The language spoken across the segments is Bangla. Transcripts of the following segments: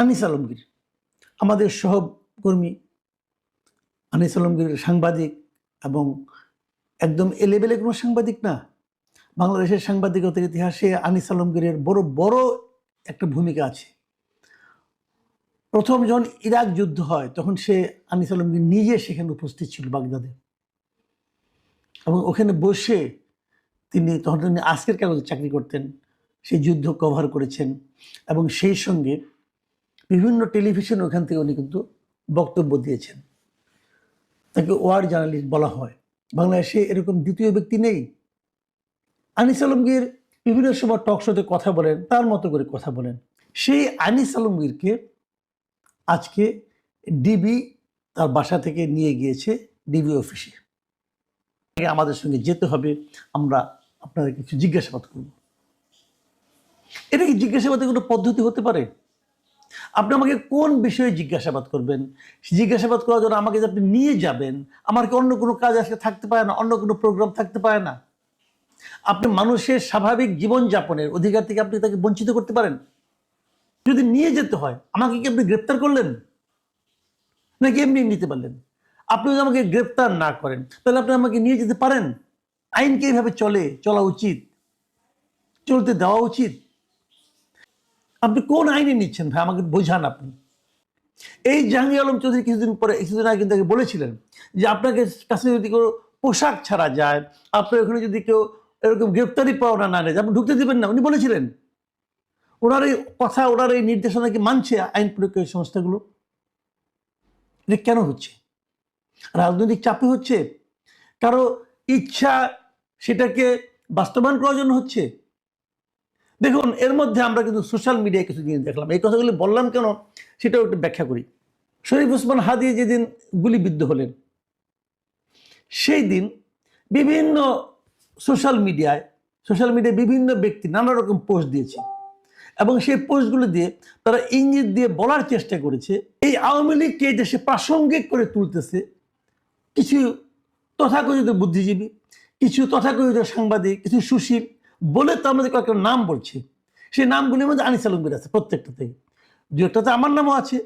আনিস আলমগীর, আমাদের সহকর্মী আনিস আলমগীর সাংবাদিক এবং একদম এলেবেলে কোনো সাংবাদিক না। বাংলাদেশের সাংবাদিকতার ইতিহাসে আনিস আলমগীরের বড় বড় একটা ভূমিকা আছে। প্রথম যখন ইরাক যুদ্ধ হয়, তখন সে আনিস আলমগীর নিজে সেখানে উপস্থিত ছিল বাগদাদে। এবং ওখানে বসে তিনি তখন তিনি আজকের কাগজে চাকরি করতেন, সেই যুদ্ধ কভার করেছেন এবং সেই সঙ্গে বিভিন্ন টেলিভিশন ওখান থেকে উনি কিন্তু বক্তব্য দিয়েছেন। তাকে ওয়ার জার্নালিস্ট বলা হয়। বাংলাদেশে এরকম দ্বিতীয় ব্যক্তি নেই। আনিস আলমগীর বিভিন্ন সময় টক শোতে কথা বলেন, তার মতো করে কথা বলেন। সেই আনিস আলমগীরকে আজকে ডিবি তার বাসা থেকে নিয়ে গিয়েছে ডিবি অফিসে আমাদের সঙ্গে যেতে হবে, আমরা আপনাদের কিছু জিজ্ঞাসাবাদ করব। এটা কি জিজ্ঞাসাবাদের কোনো পদ্ধতি হতে পারে? আপনি আমাকে কোন বিষয়ে জিজ্ঞাসাবাদ করবেন? জিজ্ঞাসাবাদ করার জন্য আমাকে যে আপনি নিয়ে যাবেন, আমার কি অন্য কোনো কাজ আজকে থাকতে পারে না, অন্য কোনো প্রোগ্রাম থাকতে পারে না? আপনি মানুষের স্বাভাবিক জীবনযাপনের অধিকার থেকে আপনি তাকে বঞ্চিত করতে পারেন? যদি নিয়ে যেতে হয়, আমাকে কি আপনি গ্রেপ্তার করলেন? নাকি এমনি নিতে পারলেন? আপনি যদি আমাকে গ্রেপ্তার না করেন, তাহলে আপনি আমাকে নিয়ে যেতে পারেন? আইনকে এইভাবে চলে, চলা উচিত? চলতে দেওয়া উচিত? আপনি কোন আইনে নিচ্ছেন ভাই? আমাকে বোঝান আপনি। এই জাহাঙ্গীর আলম চৌধুরী কিছুদিন পরে, কিছুদিন আগে কিন্তু বলেছিলেন যে আপনাকে কাছে যদি কোনো পোশাক ছাড়া যায়, আপনার ওখানে যদি কেউ এরকম গ্রেপ্তারি পাওনা না নেয়, আপনি ঢুকতে দেবেন না, উনি বলেছিলেন। ওনার এই কথা, ওনার এই নির্দেশনা কি মানছে আইন প্রয়োগকারী সংস্থাগুলো? এটা কেন হচ্ছে? রাজনৈতিক চাপে হচ্ছে? কারও ইচ্ছা সেটাকে বাস্তবায়ন করার জন্য হচ্ছে? দেখুন, এর মধ্যে আমরা কিন্তু সোশ্যাল মিডিয়ায় কিছু জিনিস দেখলাম। এই কথাগুলি বললাম কেন? সেটাও একটু ব্যাখ্যা করি। শরীফ ওসমান হাদি যেদিন গুলিবিদ্ধ হলেন, সেই দিন বিভিন্ন সোশ্যাল মিডিয়ায় সোশ্যাল মিডিয়ায় বিভিন্ন ব্যক্তি নানা রকম পোস্ট দিয়েছে এবং সেই পোস্টগুলো দিয়ে তারা ইঙ্গিত দিয়ে বলার চেষ্টা করেছে, এই আওয়ামী লীগকে এই দেশে প্রাসঙ্গিক করে তুলতেছে, কিছু তথাকথিত বুদ্ধিজীবী, কিছু তথাকথিত সাংবাদিক, কিছু সুশীল বলে তো আমাদের কয়েকটা নাম বলছে। সেই নামগুলির মধ্যে আনিস আলমগীর আছে প্রত্যেকটাতেই। দু একটাতে আমার নামও আছে,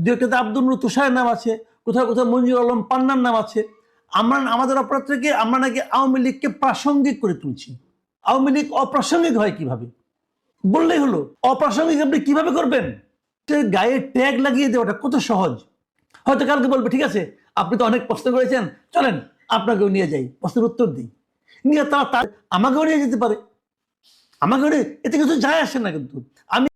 দু একটাতে আব্দুল তুষারের নাম আছে, কোথাও কোথাও মঞ্জুর আলম পান্নার নাম আছে। আমরা আমাদের অপরাধ থেকে আমরা নাকি আওয়ামী লীগকে প্রাসঙ্গিক করে তুলছি। আওয়ামী লীগ অপ্রাসঙ্গিক হয় কীভাবে? বললেই হলো, অপ্রাসঙ্গিক আপনি কীভাবে করবেন? গায়ে ট্যাগ লাগিয়ে দেওয়াটা কত সহজ। হয়তো কালকে বলবে, ঠিক আছে, আপনি তো অনেক প্রশ্ন করেছেন, চলেন, আপনাকেও নিয়ে যাই। প্রশ্নের উত্তর দিই। নিয়ে তার আমাকেও নিয়ে যেতে পারে। আমাকে ঘরে এতে কিছু যায় আসে না কিন্তু। আমি